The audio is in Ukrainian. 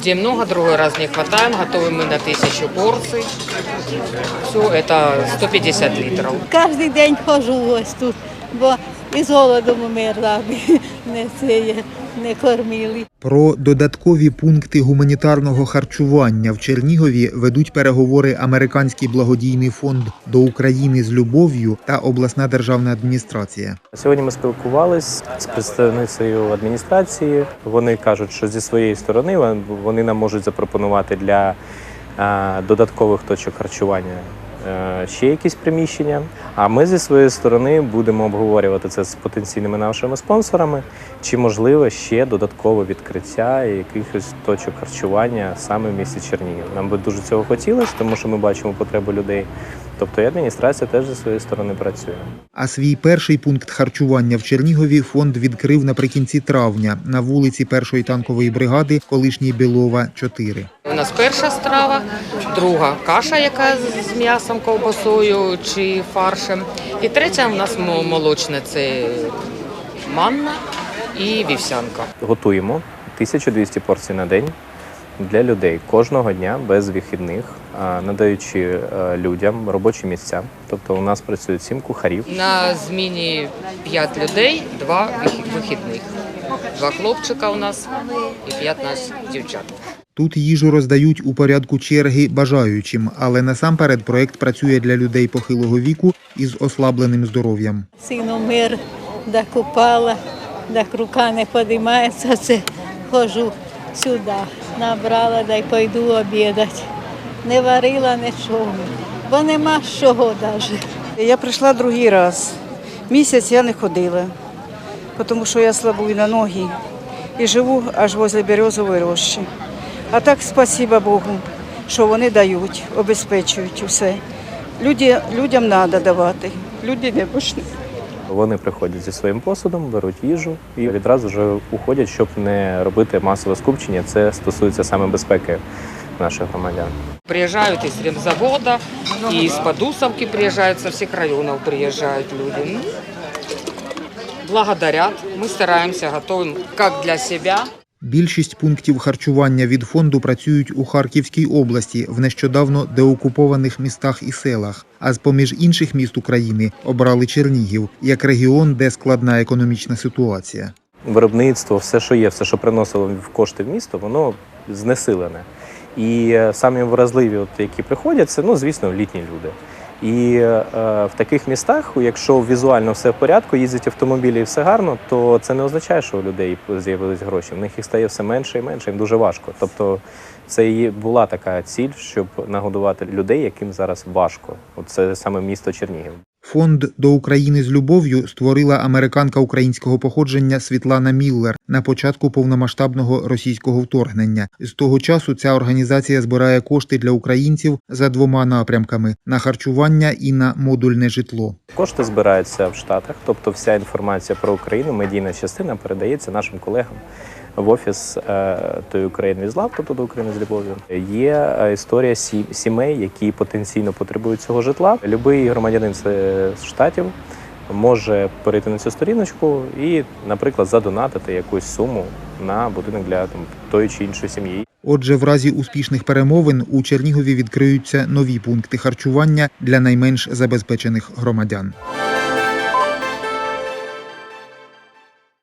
Людей много, другой раз не хватаем. Готовим мы на тысячу порций. Все, это 150 литров. Кожен день ходжу ось тут, бо із голоду вмерла, аби не, це, не кормили. Про додаткові пункти гуманітарного харчування в Чернігові ведуть переговори Американський благодійний фонд до України з любов'ю та обласна державна адміністрація. Сьогодні ми спілкувалися з представницею адміністрації. Вони кажуть, що зі своєї сторони вони нам можуть запропонувати для додаткових точок харчування ще якісь приміщення. А ми зі своєї сторони будемо обговорювати це з потенційними нашими спонсорами, чи можливо ще додаткове відкриття якихось точок харчування саме в місті Чернігів. Нам би дуже цього хотілося, тому що ми бачимо потребу людей. Тобто і адміністрація теж зі своєї сторони працює. А свій перший пункт харчування в Чернігові фонд відкрив наприкінці травня на вулиці першої танкової бригади, колишній Білова 4. У нас перша страва, друга каша, яка з м'ясом, ковбасою чи фаршем. І третя у нас мо- молочне це манна і вівсянка. Готуємо 1200 порцій на день для людей кожного дня без вихідних, надаючи е, людям робочі місця. Тобто у нас працюють сім кухарів. На зміні 5 людей, два вихідних. Два хлопчика у нас і 5 нас дівчат. Тут їжу роздають у порядку черги бажаючим, але насамперед проект працює для людей похилого віку із ослабленим здоров'ям. Сину мир, да купала, да рука не підіймається, це хожу сюди. Набрала, да й пойду обідати. Не варила нічого, бо нема чого навіть. Я прийшла другий раз. Місяць я не ходила, тому що я слабую на ноги і живу аж возле березової рощі. А так, спасіба Богу, що вони дають, обезпечують усе. Люди, людям треба давати, люди не бушні. Вони приходять зі своїм посудом, беруть їжу і відразу вже уходять, щоб не робити масове скупчення. Це стосується саме безпеки наших громадян. Приїжджають із ремзавода, і з Подусовки приїжджають, з всіх районів приїжджають люди. Ну, благодарят. стараємося стараемся, готовим як для себя, Більшість пунктів харчування від фонду працюють у Харківській області в нещодавно деокупованих містах і селах. А з поміж інших міст України обрали Чернігів як регіон, де складна економічна ситуація. Виробництво, все, що є, все, що приносило в кошти в місто, воно знесилене. І е, самі вразливі, от, які приходять, це, ну, звісно, літні люди. І е, в таких містах, якщо візуально все в порядку, їздять автомобілі і все гарно, то це не означає, що у людей з'явились гроші. В них їх стає все менше і менше, їм дуже важко. Тобто це і була така ціль, щоб нагодувати людей, яким зараз важко. От це саме місто Чернігів. Фонд до України з любов'ю створила американка українського походження Світлана Міллер на початку повномасштабного російського вторгнення. З того часу ця організація збирає кошти для українців за двома напрямками: на харчування і на модульне житло. Кошти збираються в Штатах, тобто вся інформація про Україну, медійна частина передається нашим колегам в офіс е, тої України з лав, тобто до України з любов'ю. Є е, історія сі- сімей, які потенційно потребують цього житла. Любий громадянин з з штатів може перейти на цю сторіночку і, наприклад, задонатити якусь суму на будинок для там тої чи іншої сім'ї. Отже, в разі успішних перемовин у Чернігові відкриються нові пункти харчування для найменш забезпечених громадян.